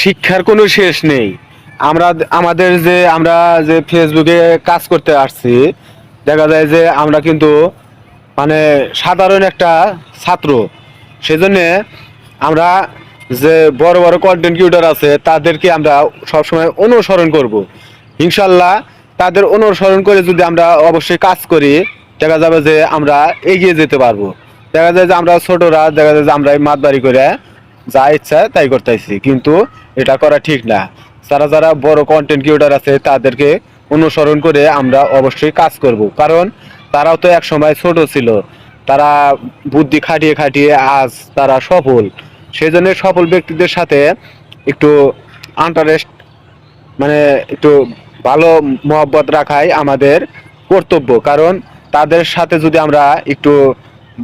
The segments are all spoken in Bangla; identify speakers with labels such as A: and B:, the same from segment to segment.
A: শিক্ষার কোনো শেষ নেই। আমরা আমাদের যে, আমরা যে ফেসবুকে কাজ করতে আসছি, দেখা যায় যে আমরা কিন্তু মানে সাধারণ একটা ছাত্র। সেজন্যে আমরা যে বড় বড় কন্টেন্ট ক্রিয়েটর আছে, তাদেরকে আমরা সবসময় অনুসরণ করব। ইনশাল্লাহ তাদের অনুসরণ করে যদি আমরা অবশ্যই কাজ করি, দেখা যাবে যে আমরা এগিয়ে যেতে পারব। দেখা যায় যে আমরা ছোটরা, দেখা যায় যে আমরা মাতবাড়ি করে যা ইচ্ছা তাই করতেছি, কিন্তু এটা করা ঠিক না। যারা যারা বড় কন্টেন্ট ক্রিয়েটর আছে, তাদেরকে অনুসরণ করে আমরা অবশ্যই কাজ করব। কারণ তারাও তো এক সময় ছোট ছিল। তারা বুদ্ধি খাটিয়ে খাটিয়ে আজ তারা সফল। সেই জন্য সফল ব্যক্তিদের সাথে একটু আন্টারেস্ট মানে একটু ভালো মহব্বত রাখাই আমাদের কর্তব্য। কারণ তাদের সাথে যদি আমরা একটু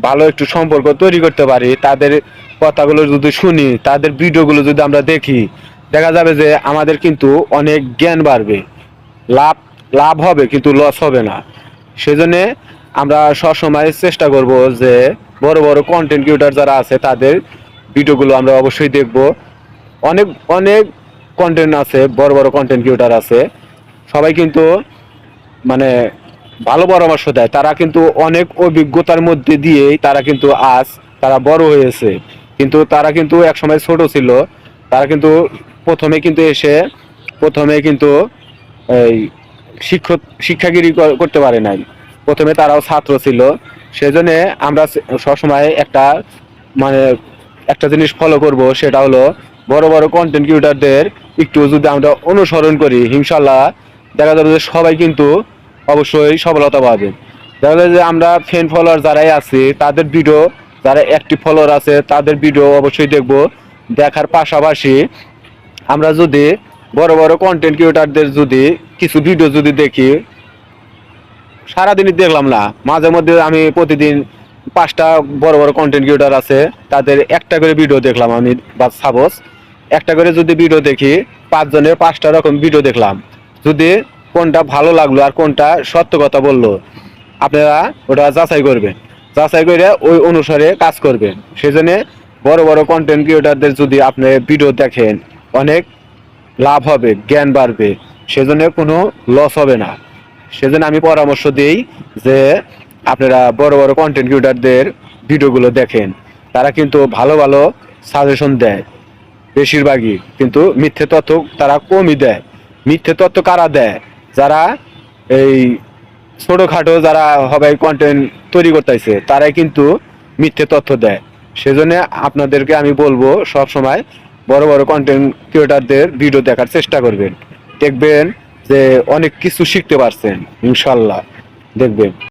A: ভালো একটু সম্পর্ক তৈরি করতে পারি, তাদের কথাগুলো যদি শুনি, তাদের ভিডিওগুলো যদি আমরা দেখি, দেখা যাবে যে আমাদের কিন্তু অনেক জ্ঞান বাড়বে। লাভ লাভ হবে কিন্তু লস হবে না। সেজন্যে আমরা সবসময় চেষ্টা করব যে বড় বড় কন্টেন্ট ক্রিয়েটার যারা আছে, তাদের ভিডিওগুলো আমরা অবশ্যই দেখব। অনেক অনেক কন্টেন্ট আছে, বড় বড় কন্টেন্ট ক্রিয়েটার আছে। সবাই কিন্তু মানে ভালো পরামর্শ দেয়। তারা কিন্তু অনেক অভিজ্ঞতার মধ্যে দিয়েই তারা কিন্তু আজ তারা বড় হয়েছে। কিন্তু তারা কিন্তু একসময় ছোট ছিল। তারা কিন্তু প্রথমে কিন্তু এসে, প্রথমে কিন্তু এই শিক্ষক, শিক্ষাগিরি করতে পারে নাই। প্রথমে তারাও ছাত্র ছিল। সেজন্য আমরা সবসময় একটা মানে একটা জিনিস ফলো করব, সেটা হলো বড় বড় কন্টেন্ট ক্রিয়েটারদের একটু যদি আমরা অনুসরণ করি, ইনশাল্লাহ দেখা যাবে যে সবাই কিন্তু অবশ্যই সফলতা পাবে। দেখা যাবে যে আমরা ফ্যান ফলোয়ার যারাই আছি, তাদের ভিডিও যারা একটি ফলোয়ার আছে, তাদের ভিডিও অবশ্যই দেখব। দেখার পাশাপাশি আমরা যদি বড় বড় কন্টেন্ট ক্রিয়েটারদের যদি কিছু ভিডিও যদি দেখি, সারাদিনই দেখলাম না। মাঝে মধ্যে আমি প্রতিদিন পাঁচটা বড় বড় কন্টেন্ট ক্রিয়েটার আছে, তাদের একটা করে ভিডিও দেখলাম আমি, বা সাপোজ একটা করে যদি ভিডিও দেখি পাঁচজনের পাঁচটা রকম ভিডিও দেখলাম। যদি কোনটা ভালো লাগল আর কোনটা সত্য কথা বলল, আপনারা ওটা যাচাই করবেন। যাচাই করে ওই অনুসারে কাজ করবেন সেজন্য বড় বড় কন্টেন্ট ক্রিয়েটারদের যদি আপনি ভিডিও দেখেন, অনেক লাভ হবে, জ্ঞান বাড়বে। সেজন্য কোনো লস হবে না। সেজন্য আমি পরামর্শ দিই যে আপনারা বড় বড় কন্টেন্ট ক্রিয়েটারদের ভিডিওগুলো দেখেন। তারা কিন্তু ভালো ভালো সাজেশন দেয়, বেশিরভাগই। কিন্তু মিথ্যে তথ্য তারা কমই দেয়। মিথ্যে তথ্য কারা দেয়? যারা এই ছোটোখাটো যারা হবে কন্টেন্ট তৈরি করতেছে, তারাই কিন্তু মিথ্যে তথ্য দেয়। সেজন্য আপনাদেরকে আমি বলব, সব সময় বড় বড় কন্টেন্ট ক্রিয়েটারদের ভিডিও দেখার চেষ্টা করবেন। দেখবেন যে অনেক কিছু শিখতে পারছেন, ইনশাল্লাহ। দেখবেন।